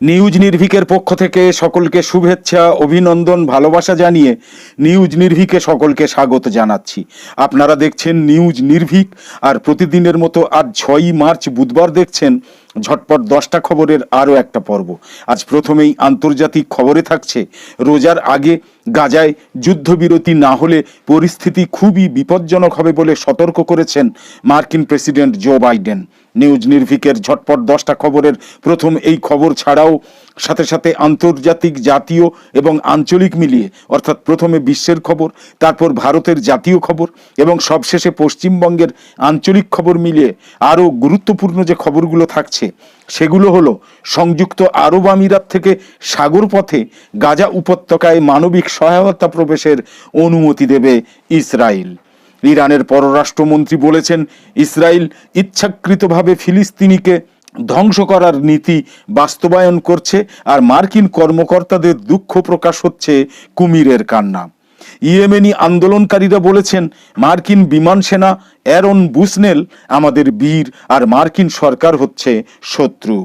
News নির্ভিকের পক্ষ থেকে সকলকে শুভেচ্ছা, অভিনন্দন, ভালোবাসা জানিয়ে নিউজ নির্ভিকে সকলকে স্বাগত জানাচ্ছি। আপনারা দেখছেন নিউজ নির্ভিক আর প্রতিদিনের মতো আজ ছয়ই মার্চ বুধবার দেখছেন ঝটপট দশটা খবরের আরও একটা পর্ব। আজ প্রথমেই আন্তর্জাতিক খবরে থাকছে, রোজার আগে গাজায় যুদ্ধবিরতি না হলে পরিস্থিতি খুবই বিপজ্জনক হবে বলে সতর্ক করেছেন মার্কিন প্রেসিডেন্ট জো বাইডেন। নিউজ নির্ভিকের ঝটপট দশটা খবরের প্রথম এই খবর ছাড়াও সাথে সাথে আন্তর্জাতিক জাতীয় এবং আঞ্চলিক মিলিয়ে, অর্থাৎ প্রথমে বিশ্বের খবর, তারপর ভারতের জাতীয় খবর এবং সবশেষে পশ্চিমবঙ্গের আঞ্চলিক খবর মিলিয়ে আরও গুরুত্বপূর্ণ যে খবরগুলো থাকছে, সেগুলো হলো সংযুক্ত আরব আমিরাত থেকে সাগর পথে গাজা উপত্যকায় মানবিক সহায়তা প্রবেশের অনুমতি দেবে ইসরায়েল। ইরানের পররাষ্ট্রমন্ত্রী বলেছেন, ইসরায়েল ইচ্ছাকৃতভাবে ফিলিস্তিনিকে ধ্বংস করার নীতি বাস্তবায়ন করছে আর মার্কিন কর্মকর্তাদের দুঃখ প্রকাশ হচ্ছে কুমিরের কান্না। ইয়েমেনি আন্দোলনকারীরা বলেছেন, মার্কিন বিমান সেনা অ্যারন বুসনেল আমাদের বীর আর মার্কিন সরকার হচ্ছে শত্রু।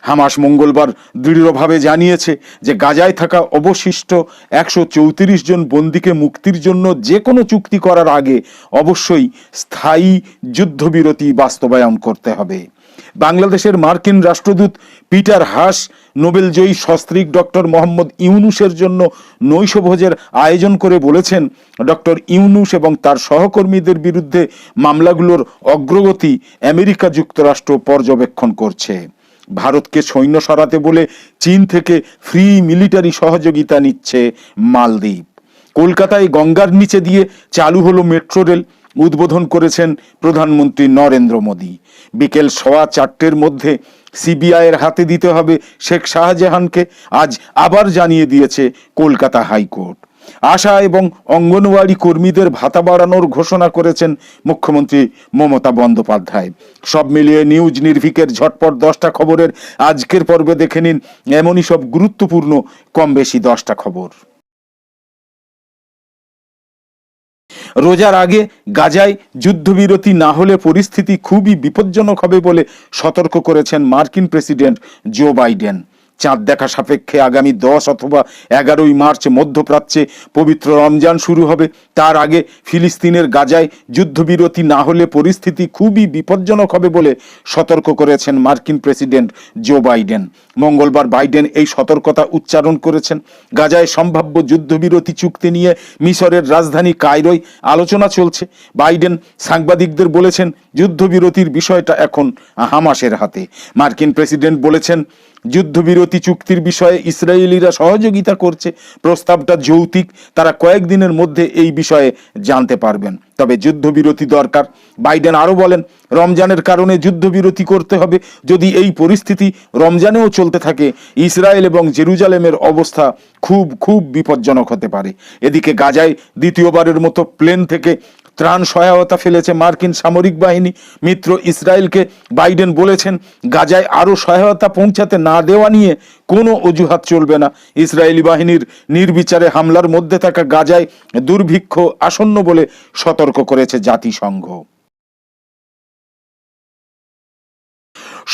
হামাস মঙ্গলবার দৃঢ়ভাবে জানিয়েছে যে গাজায় থাকা অবশিষ্ট একশো চৌত্রিশ জন বন্দীকে মুক্তির জন্য যে কোনো চুক্তি করার আগে অবশ্যই স্থায়ী যুদ্ধবিরতি বাস্তবায়ন করতে হবে। বাংলাদেশের মার্কিন রাষ্ট্রদূত পিটার হাস, নোবেলজয়ী সস্ত্রীক ডক্টর মোহাম্মদ ইউনুসের জন্য নৈশভোজের আয়োজন করে বলেছেন, ডক্টর ইউনুস এবং তার সহকর্মীদের বিরুদ্ধে মামলাগুলোর অগ্রগতি আমেরিকা যুক্তরাষ্ট্র পর্যবেক্ষণ করছে। ভারতকে সৈন্য সরাতে বলে চীন থেকে ফ্রি মিলিটারি সহযোগিতা নিচ্ছে মালদ্বীপ। কলকাতায় গঙ্গার নিচে দিয়ে চালু হলো মেট্রো রেল উদ্বোধন করেছেন প্রধানমন্ত্রী নরেন্দ্র মোদী। বিকেল সোয়া চারটের মধ্যে সিবিআইয়ের হাতে দিতে হবে শেখ শাহজাহানকে, আজ আবার জানিয়ে দিয়েছে কলকাতা হাইকোর্ট। আশা এবং অঙ্গনওয়াড়ি কর্মীদের ভাতা বাড়ানোর ঘোষণা করেছেন মুখ্যমন্ত্রী মমতা বন্দ্যোপাধ্যায়। সব মিলিয়ে নিউজ নির্ভিকের ঝটপট দশটা খবরের আজকের পর্বে দেখে নিন এমনই সব গুরুত্বপূর্ণ, কম বেশি দশটা খবর। রোজার আগে গাজায় যুদ্ধবিরতি না হলে পরিস্থিতি খুবই বিপজ্জনক হবে বলে সতর্ক করেছেন মার্কিন প্রেসিডেন্ট জো বাইডেন। চাঁদ দেখা সাপেক্ষে আগামী দশ অথবা এগারোই মার্চ মধ্যপ্রাচ্যে পবিত্র রমজান শুরু হবে। তার আগে ফিলিস্তিনের গাজায় যুদ্ধবিরতি না হলে পরিস্থিতি খুবই বিপজ্জনক হবে বলে সতর্ক করেছেন মার্কিন প্রেসিডেন্ট জো বাইডেন। মঙ্গলবার বাইডেন এই সতর্কতা উচ্চারণ করেছেন। গাজায় সম্ভাব্য যুদ্ধবিরতি চুক্তি নিয়ে মিশরের রাজধানী কায়রোয় আলোচনা চলছে। বাইডেন সাংবাদিকদের বলেছেন, যুদ্ধবিরতির বিষয়টা এখন হামাসের হাতে। মার্কিন প্রেসিডেন্ট বলেছেন যুদ্ধবিরতি চুক্তির বিষয়ে ইসরায়েলিরা সহযোগিতা করছে। প্রস্তাবটা যৌতিক তারা কয়েকদিনের মধ্যে এই বিষয়ে জানতে পারবেন। তবে যুদ্ধবিরতি দরকার। বাইডেন আরও বলেন, রমজানের কারণে যুদ্ধবিরতি করতে হবে। যদি এই পরিস্থিতি রমজানেও চলতে থাকে, ইসরায়েল এবং জেরুজালেমের অবস্থা খুব খুব বিপজ্জনক হতে পারে। এদিকে গাজায় দ্বিতীয়বারের মতো প্লেন থেকে ত্রাণ সহায়তা ফেলেছে মার্কিন সামরিক বাহিনী। মিত্র ইসরায়েলকে বাইডেন বলেছেন, গাজায় আরও সহায়তা পৌঁছাতে না দেওয়া নিয়ে কোনো অজুহাত চলবে না। ইসরায়েলি বাহিনীর নির্বিচারে হামলার মধ্যে থাকা গাজায় দুর্ভিক্ষ আসন্ন বলে সতর্ক করেছে জাতিসংঘ।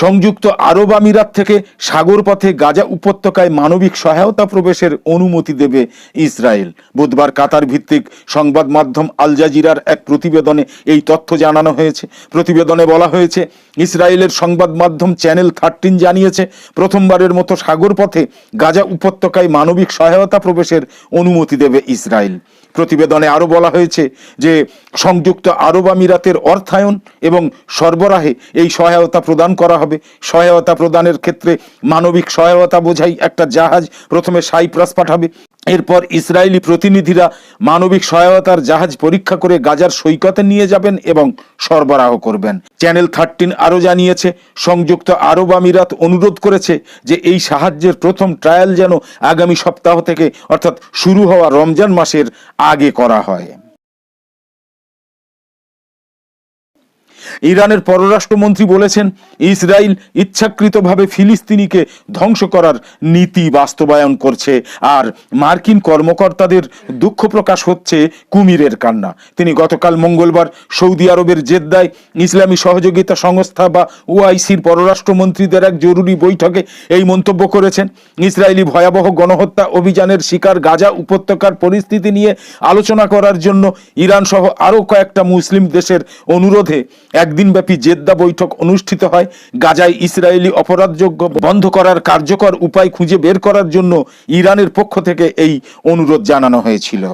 সংযুক্ত আরব আমিরাত থেকে সাগর পথে গাজা উপত্যকায় মানবিক সহায়তা প্রবেশের অনুমতি দেবে ইসরায়েল। বুধবার কাতার ভিত্তিক সংবাদ মাধ্যম আল জাজিরার এক প্রতিবেদনে এই তথ্য জানানো হয়েছে। প্রতিবেদনে বলা হয়েছে, ইসরায়েলের সংবাদ মাধ্যম চ্যানেল থার্টিন জানিয়েছে, প্রথমবারের মতো সাগর পথে গাজা উপত্যকায় মানবিক সহায়তা প্রবেশের অনুমতি দেবে ইসরায়েল। প্রতিবেদনে আরও বলা হয়েছে যে, সংযুক্ত আরব আমিরাতের অর্থায়ন এবং সরবরাহে এই সহায়তা প্রদান করা সহায়তা প্রদানের ক্ষেত্রে মানবিক সহায়তা বোঝাই একটা জাহাজ প্রথমে সাইপ্রাস পাঠাবে। এরপর ইসরায়েলি প্রতিনিধিরা মানবিক সহায়তার জাহাজ পরীক্ষা করে গাজার সৈকতে নিয়ে যাবেন এবং সরবরাহ করবেন। চ্যানেল থার্টিন আরও জানিয়েছে, সংযুক্ত আরব আমিরাত অনুরোধ করেছে যে এই সাহায্যের প্রথম ট্রায়াল যেন আগামী সপ্তাহ থেকে, অর্থাৎ শুরু হওয়া রমজান মাসের আগে করা হয়। ইরানের পররাষ্ট্রমন্ত্রী বলেছেন, ইসরায়েল ইচ্ছাকৃতভাবে ফিলিস্তিনিকে ধ্বংস করার নীতি বাস্তবায়ন করছে, আর মার্কিন কর্মকর্তাদের দুঃখ প্রকাশ হচ্ছে কুমিরের কান্না। তিনি গতকাল মঙ্গলবার সৌদি আরবের জেদ্দায় ইসলামী সহযোগিতা সংস্থা বা ওআইসির পররাষ্ট্রমন্ত্রীদের এক জরুরি বৈঠকে এই মন্তব্য করেছেন। ইসরায়েলি ভয়াবহ গণহত্যা অভিযানের শিকার গাজা উপত্যকার পরিস্থিতি নিয়ে আলোচনা করার জন্য ইরান সহ আরও কয়েকটা মুসলিম দেশের অনুরোধে একদিনব্যাপী জেদ্দা বৈঠক অনুষ্ঠিত হয়। গাজায় ইসরায়েলি অপরাধযোগ্য বন্ধ করার কার্যকর উপায় খুঁজে বের করার জন্য ইরানের পক্ষ থেকে এই অনুরোধ জানানো হয়েছিল।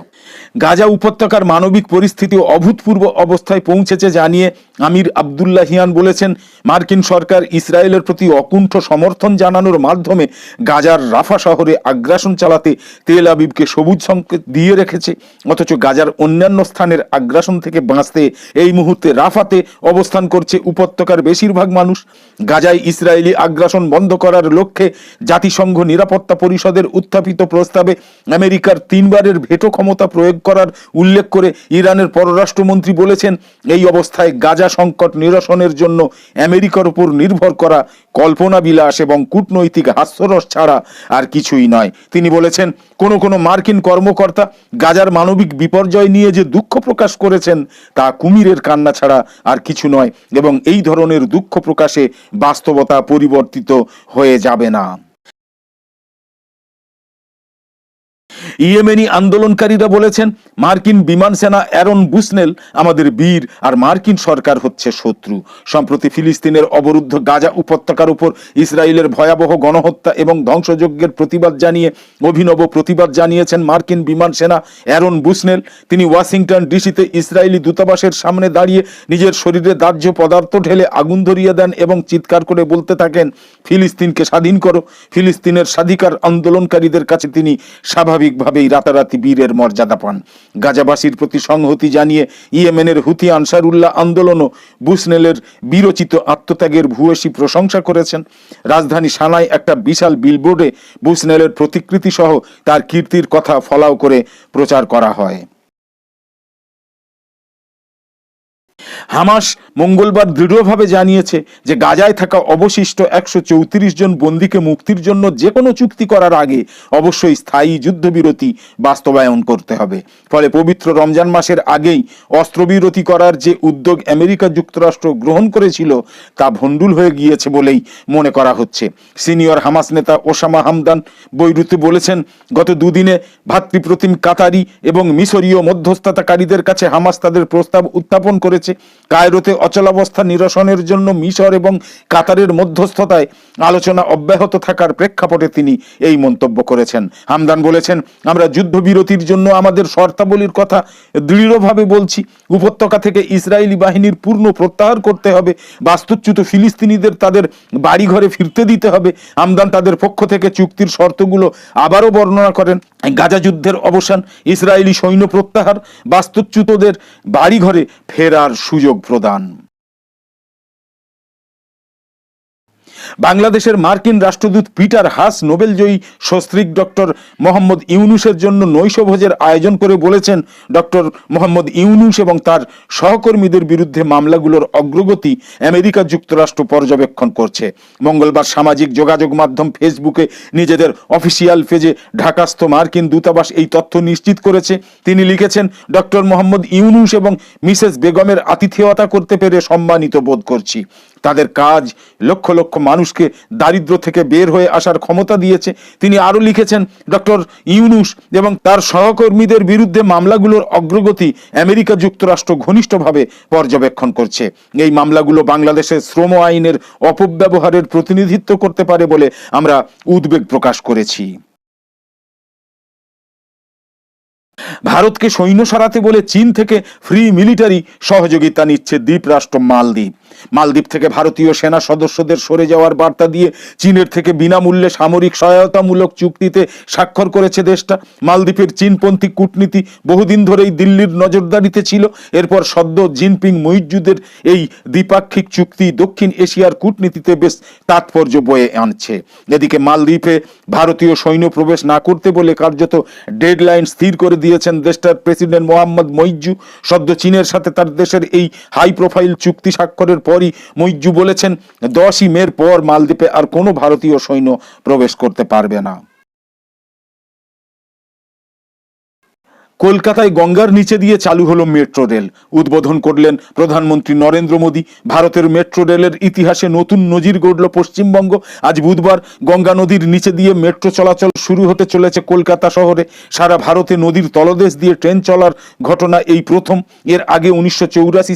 গাজা উপত্যকার মানবিক পরিস্থিতি অভূতপূর্ব অবস্থায় পৌঁছেছে জানিয়ে আমির আবদুল্লাহিয়ান বলেছেন, মার্কিন সরকার ইসরায়েলের প্রতি অকুণ্ঠ সমর্থন জানানোর মাধ্যমে গাজার রাফা শহরে আগ্রাসন চালাতে তেল আবিবকে সবুজ সংকেত দিয়ে রেখেছে, অথচ গাজার অন্যান্য স্থানের আগ্রাসন থেকে বাঁচতে এই মুহূর্তে রাফাতে অবস্থান করছে উপত্যকার বেশিরভাগ মানুষ। গাজায় ইসরায়েলি আগ্রাসন বন্ধ করার লক্ষ্যে জাতিসংঘ নিরাপত্তা পরিষদের উত্থাপিত প্রস্তাবে আমেরিকার তিনবারের ভেটো ক্ষমতা প্রয়োগ করার উল্লেখ করে ইরানের পররাষ্ট্রমন্ত্রী বলেছেন, এই অবস্থায় গাজা সংকট নিরসনের জন্য আমেরিকার উপর নির্ভর করা কল্পনা বিলাস এবং কূটনৈতিক হাস্যরস ছাড়া আর কিছুই নয়। তিনি বলেছেন, কোনো কোনো মার্কিন কর্মকর্তা গাজার মানবিক বিপর্যয় নিয়ে যে দুঃখ প্রকাশ করেছেন, তা কুমিরের কান্না ছাড়া আর কিছু নয় এবং এই ধরনের দুঃখ প্রকাশে বাস্তবতা পরিবর্তিত হয়ে যাবে না। ইয়েমেনি আন্দোলনকারীরা বলেছেন, মার্কিন বিমান সেনা অ্যারন বুসনেল আমাদের বীর আর মার্কিন সরকার হচ্ছে শত্রু। সম্প্রতি ফিলিস্তিনের অবরুদ্ধ গাজা উপত্যকার উপর ইসরায়েলের ভয়াবহ গণহত্যা এবং ধ্বংসযজ্ঞের প্রতিবাদ জানিয়ে, অভিনব প্রতিবাদ জানিয়েছেন মার্কিন বিমান সেনা অ্যারন বুসনেল। তিনি ওয়াশিংটন ডিসিতে ইসরায়েলি দূতাবাসের সামনে দাঁড়িয়ে নিজের শরীরে দাহ্য পদার্থ ঢেলে আগুন ধরিয়ে দেন এবং চিৎকার করে বলতে থাকেন, ফিলিস্তিনকে স্বাধীন করো। ফিলিস্তিনের স্বাধিকার আন্দোলনকারীদের কাছে তিনি স্বাভাবিকভাবেই রাতারাতি বীরের মর্যাদা পান। গাজাবাসীর প্রতি সংহতি জানিয়ে ইয়েমেনের হুথি আনসারুল্লাহ আন্দোলনও বুসনেলের বিরচিত আত্মত্যাগের ভূয়সী প্রশংসা করেছেন। রাজধানী সানায় একটা বিশাল বিলবোর্ডে বুসনেলের প্রতিকৃতি সহ তার কীর্তির কথা ফলাও করে প্রচার করা হয়। হামাস মঙ্গলবার দৃঢ়ভাবে জানিয়েছে যে গাজায় থাকা অবশিষ্ট একশো চৌত্রিশ জন বন্দীকে মুক্তির জন্য যে কোনো চুক্তি করার আগে অবশ্যই স্থায়ী যুদ্ধবিরতি বাস্তবায়ন করতে হবে। ফলে পবিত্র রমজান মাসের আগেই অস্ত্রবিরতি করার যে উদ্যোগ আমেরিকা যুক্তরাষ্ট্র গ্রহণ করেছিল, তা ভণ্ডুল হয়ে গিয়েছে বলেই মনে করা হচ্ছে। সিনিয়র হামাস নেতা ওসামা হামদান বৈরুতে বলেছেন, গত দুদিনে ভাতৃপ্রতিম কাতারি এবং মিশরীয় মধ্যস্থতাকারীদের কাছে হামাস তাদের প্রস্তাব উত্থাপন করেছে। কায়রোতে অচলাবস্থা নিরসনের জন্য মিশর এবং কাতারের মধ্যস্থতায় আলোচনা অব্যাহত থাকার প্রেক্ষাপটে তিনি এই মন্তব্য করেছেন। হামদান বলেছেন, আমরা যুদ্ধবিরতির জন্য আমাদের শর্তাবলীর কথা দৃঢ়ভাবে বলছি। উপত্যকা থেকে ইসরায়েলি বাহিনীর পূর্ণ প্রত্যাহার করতে হবে। বাস্তুচ্যুত ফিলিস্তিনিদের তাদের বাড়িঘরে ফিরতে দিতে হবে। হামদান তাদের পক্ষ থেকে চুক্তির শর্তগুলো আবারও বর্ণনা করেন। গাজা যুদ্ধের অবসান, ইসরায়েলি সৈন্য প্রত্যাহার, বাস্তুচ্যুতদের বাড়িঘরে ফেরার সুযোগ প্রদান বাংলাদেশের মার্কিন রাষ্ট্রদূত পিটার হাস, নোবেলজয়ী সস্ত্রীক ডক্টর মোহাম্মদ ইউনুসের জন্য নৈশভোজের আয়োজন করে বলেছেন, ডক্টর মোহাম্মদ ইউনুস এবং তার সহকর্মীদের বিরুদ্ধে মামলাগুলোর অগ্রগতি আমেরিকা যুক্তরাষ্ট্র পর্যবেক্ষণ করছে। মঙ্গলবার সামাজিক যোগাযোগ মাধ্যম ফেসবুকে নিজেদের অফিসিয়াল পেজে ঢাকাস্থ মার্কিন দূতাবাস এই তথ্য নিশ্চিত করেছে। তিনি লিখেছেন, ডক্টর মোহাম্মদ ইউনুস এবং মিসেস বেগমের আতিথেয়তা করতে পেরে সম্মানিত বোধ করছি। তাদের কাজ লক্ষ লক্ষ মানুষকে দারিদ্র থেকে বের হয়ে আসার ক্ষমতা দিয়েছে। তিনি আরও লিখেছেন, ডক্টর ইউনুস এবং তার সহকর্মীদের বিরুদ্ধে মামলাগুলোর অগ্রগতি আমেরিকা যুক্তরাষ্ট্র ঘনিষ্ঠভাবে পর্যবেক্ষণ করছে। এই মামলাগুলো বাংলাদেশের শ্রম আইনের অপব্যবহারের প্রতিনিধিত্ব করতে পারে বলে আমরা উদ্বেগ প্রকাশ করেছি। ভারতকে সৈন্য সরাতে বলে চীন থেকে ফ্রি মিলিটারি সহযোগিতা নিচ্ছে দ্বীপরাষ্ট্র মালদ্বীপ। মালদ্বীপ থেকে ভারতীয় সেনা সদস্যদের সরে যাওয়ার বার্তা দিয়ে চীনের থেকে বিনামূল্যে সামরিক সহায়তামূলক চুক্তিতে স্বাক্ষর করেছে দেশটা। মালদ্বীপের চীনপন্থী কূটনীতি বহুদিন ধরেই দিল্লির নজরদারিতে ছিল। এরপর সদ্য জিনপিং মইজুদের এই দ্বিপাক্ষিক চুক্তি দক্ষিণ এশিয়ার কূটনীতিতে বেশ তাৎপর্য বয়ে আনছে। এদিকে মালদ্বীপে ভারতীয় সৈন্য প্রবেশ না করতে বলে কার্যত ডেডলাইন স্থির করে দিয়ে দিয়েছেন দেশটার প্রেসিডেন্ট মোহাম্মদ মৈজু সদ্য চীনের সাথে তার দেশের এই হাই প্রোফাইল চুক্তি স্বাক্ষরের পরই মৈজু বলেছেন, দশই মের পর মালদ্বীপে আর কোনো ভারতীয় সৈন্য প্রবেশ করতে পারবে না। কলকাতায় গঙ্গার নিচে দিয়ে চালু হলো মেট্রো রেল। উদ্বোধন করলেন প্রধানমন্ত্রী নরেন্দ্র মোদী। ভারতের মেট্রো রেলের ইতিহাসে নতুন নজির গড়ল পশ্চিমবঙ্গ। আজ বুধবার গঙ্গা নদীর নিচে দিয়ে মেট্রো চলাচল শুরু হতে চলেছে কলকাতা শহরে। সারা ভারতে নদীর তলদেশ দিয়ে ট্রেন চলার ঘটনা এই প্রথম। এর আগে উনিশশো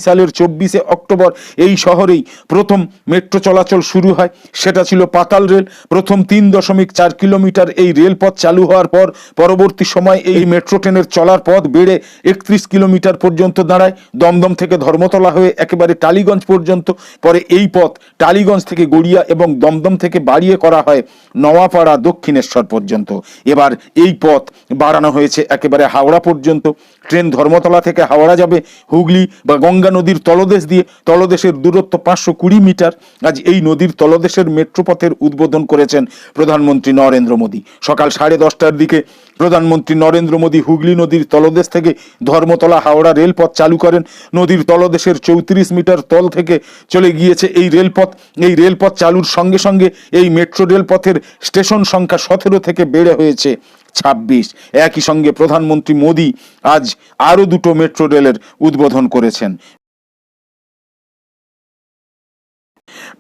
সালের চব্বিশে অক্টোবর এই শহরেই প্রথম মেট্রো চলাচল শুরু হয়। সেটা ছিল পাতাল রেল। প্রথম তিন দশমিক চার কিলোমিটার এই রেলপথ চালু হওয়ার পর পরবর্তী সময় এই মেট্রো ট্রেনের চলার পথ বেড়ে একত্রিশ কিলোমিটার পর্যন্ত দাঁড়ায়। দমদম থেকে ধর্মতলা হয়ে একেবারে টালিগঞ্জ পর্যন্ত। পরে এই পথ টালিগঞ্জ থেকে গড়িয়া এবং দমদম থেকে বাড়িয়ে করা হয় নওয়াপাড়া দক্ষিণেশ্বর পর্যন্ত। এবার এই পথ বাড়ানো হয়েছে একেবারে হাওড়া পর্যন্ত। ট্রেন ধর্মতলা থেকে হাওড়া যাবে হুগলি বা গঙ্গা নদীর তলদেশ দিয়ে। তলদেশের দূরত্ব পাঁচশো কুড়ি মিটার। আজ এই নদীর তলদেশের মেট্রোপথের উদ্বোধন করেছেন প্রধানমন্ত্রী নরেন্দ্র মোদী। সকাল সাড়ে দশটার দিকে প্রধানমন্ত্রী নরেন্দ্র মোদী হুগলি নদীর তলদেশ থেকে ধর্মতলা হাওড়া রেলপথ চালু করেন। নদীর তলদেশের চৌত্রিশ মিটার তল থেকে চলে গিয়েছে এই রেলপথ। এই রেলপথ চালুর সঙ্গে সঙ্গে এই মেট্রো রেলপথের স্টেশন সংখ্যা সতেরো থেকে বেড়ে হয়েছে ছাব্বিশ। একই সঙ্গে প্রধানমন্ত্রী মোদী আজ আরও দুটো মেট্রো রেলের উদ্বোধন করেছেন।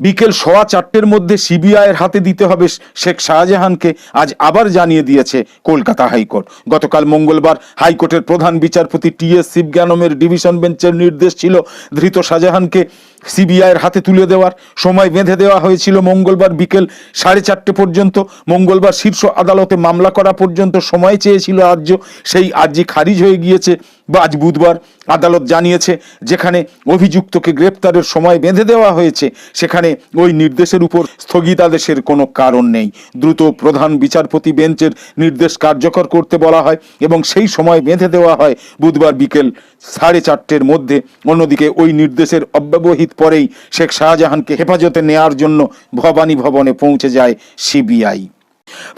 বিকেল সোয়া চারটের মধ্যে সিবিআইয়ের হাতে দিতে হবে শেখ শাহজাহানকে, আজ আবার জানিয়ে দিয়েছে কলকাতা হাইকোর্ট। গতকাল মঙ্গলবার হাইকোর্টের প্রধান বিচারপতি টি এস শিবজ্ঞানমের ডিভিশন বেঞ্চের নির্দেশ ছিল ধৃত শাহজাহানকে সিবিআইয়ের হাতে তুলে দেওয়ার সময় বেঁধে দেওয়া হয়েছিল মঙ্গলবার বিকেল সাড়ে চারটে পর্যন্ত। মঙ্গলবার শীর্ষ আদালতে মামলা করা পর্যন্ত সময় চেয়েছিল আর্য। সেই আর্জি খারিজ হয়ে গিয়েছে বা আজ বুধবার আদালত জানিয়েছে, যেখানে অভিযুক্তকে গ্রেপ্তারের সময় বেঁধে দেওয়া হয়েছে, সেখানে ওই নির্দেশের উপর স্থগিতাদেশের কোনো কারণ নেই। দ্রুত প্রধান বিচারপতি বেঞ্চের নির্দেশ কার্যকর করতে বলা হয় এবং সেই সময় বেঁধে দেওয়া হয় বুধবার বিকেল সাড়ে চারটের মধ্যে। অন্যদিকে ওই নির্দেশের অব্যবহিত পরেই শেখ শাহজাহানকে হেফাজতে নেয়ার জন্য ভবানী ভবনে পৌঁছে যায় সিবিআই।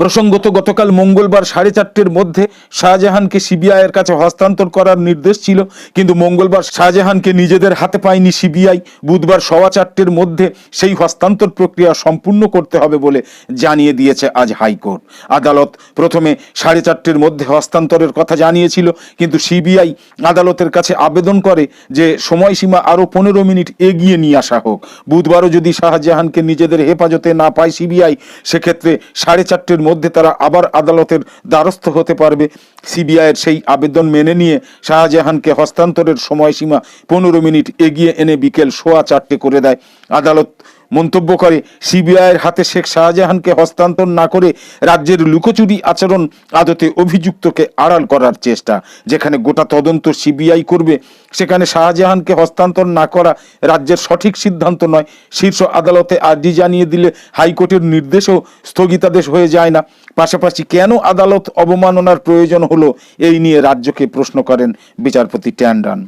প্রসঙ্গত, গতকাল মঙ্গলবার সাড়ে চারটের মধ্যে শাহজাহানকে সিবিআইয়ের কাছে হস্তান্তর করার নির্দেশ ছিল। কিন্তু মঙ্গলবার শাহজাহানকে নিজেদের হাতে পায়নি সিবিআই। বুধবার সওয়া চারটের মধ্যে সেই হস্তান্তর প্রক্রিয়া সম্পূর্ণ করতে হবে বলে জানিয়ে দিয়েছে আজ হাইকোর্ট। আদালত প্রথমে সাড়ে চারটের মধ্যে হস্তান্তরের কথা জানিয়েছিল, কিন্তু সিবিআই আদালতের কাছে আবেদন করে যে সময়সীমা আরও পনেরো মিনিট এগিয়ে নিয়ে আসা হোক। বুধবারও যদি শাহজাহানকে নিজেদের হেফাজতে না পায় সিবিআই, সেক্ষেত্রে সাড়ে চারটের মধ্যে তারা আবার আদালতের দ্বারস্থ হতে পারবে। সিবিআইয়ের সেই আবেদন মেনে নিয়ে শাহজাহানকে হস্তান্তরের সময়সীমা পনেরো মিনিট এগিয়ে এনে বিকেল সোয়া চারটে করে দেয়। আদালত মন্তব্য করে। সিবিআইয়ের হাতে শেখ শাহজাহানকে হস্তান্তর না করে রাজ্যের লুকোচুরি আচরণ আদতে অভিযুক্তকে আড়াল করার চেষ্টা, যেখানে গোটা তদন্ত সিবিআই করবে। সেখানে শাহজাহানকে হস্তান্তর না করা রাজ্যের সঠিক সিদ্ধান্ত নয়। শীর্ষ আদালতে আর্জি জানিয়ে দিলে হাইকোর্টের নির্দেশও স্থগিতাদেশ হয়ে যায় না। পাশাপাশি কেন আদালত অবমাননার প্রয়োজন হলো, এই নিয়ে রাজ্যকে প্রশ্ন করেন বিচারপতি ট্যান্ডন।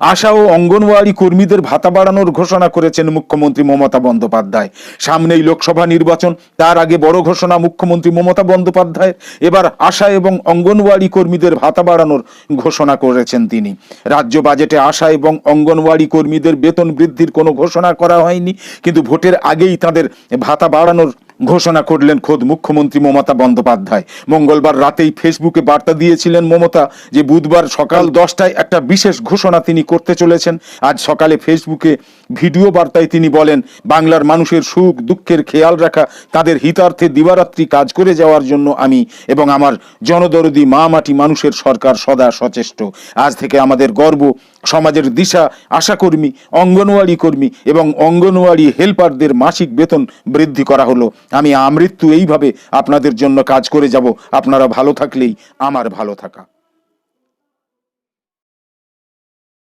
আশা ও অঙ্গনওয়াড়ি কর্মীদের ভাতা বাড়ানোর ঘোষণা করেছেন মুখ্যমন্ত্রী মমতা বন্দ্যোপাধ্যায়। সামনেই লোকসভা নির্বাচন, তার আগে বড় ঘোষণা মুখ্যমন্ত্রী মমতা বন্দ্যোপাধ্যায়ের। এবার আশা এবং অঙ্গনওয়াড়ি কর্মীদের ভাতা বাড়ানোর ঘোষণা করেছেন তিনি। রাজ্য বাজেটে আশা এবং অঙ্গনওয়াড়ি কর্মীদের বেতন বৃদ্ধির কোনো ঘোষণা করা হয়নি, কিন্তু ভোটের আগেই তাদের ভাতা বাড়ানোর ঘোষণা করলেন খোদ মুখ্যমন্ত্রী মমতা বন্দ্যোপাধ্যায়। মঙ্গলবার রাতেই ফেসবুকে বার্তা দিয়েছিলেন মমতা যে বুধবার সকাল দশটায় একটা বিশেষ ঘোষণা তিনি করতে চলেছেন। আজ সকালে ফেসবুকে ভিডিও বার্তায় তিনি বলেন, বাংলার মানুষের সুখ, দুঃখের খেয়াল রাখা, তাদের হিতার্থে দিবারাত্রি কাজ করে যাওয়ার জন্য আমি এবং আমার জনদরদি মা মাটি মানুষের সরকার সদা সচেষ্ট। আজ থেকে আমাদের গর্ব, সমাজের দিশা, আশাকর্মী, অঙ্গনওয়াড়ি কর্মী এবং অঙ্গনওয়াড়ি হেল্পারদের মাসিক বেতন বৃদ্ধি করা হলো। আমি আমৃত্যু এইভাবে আপনাদের জন্য কাজ করে যাব। আপনারা ভালো থাকলেই আমার ভালো থাকা।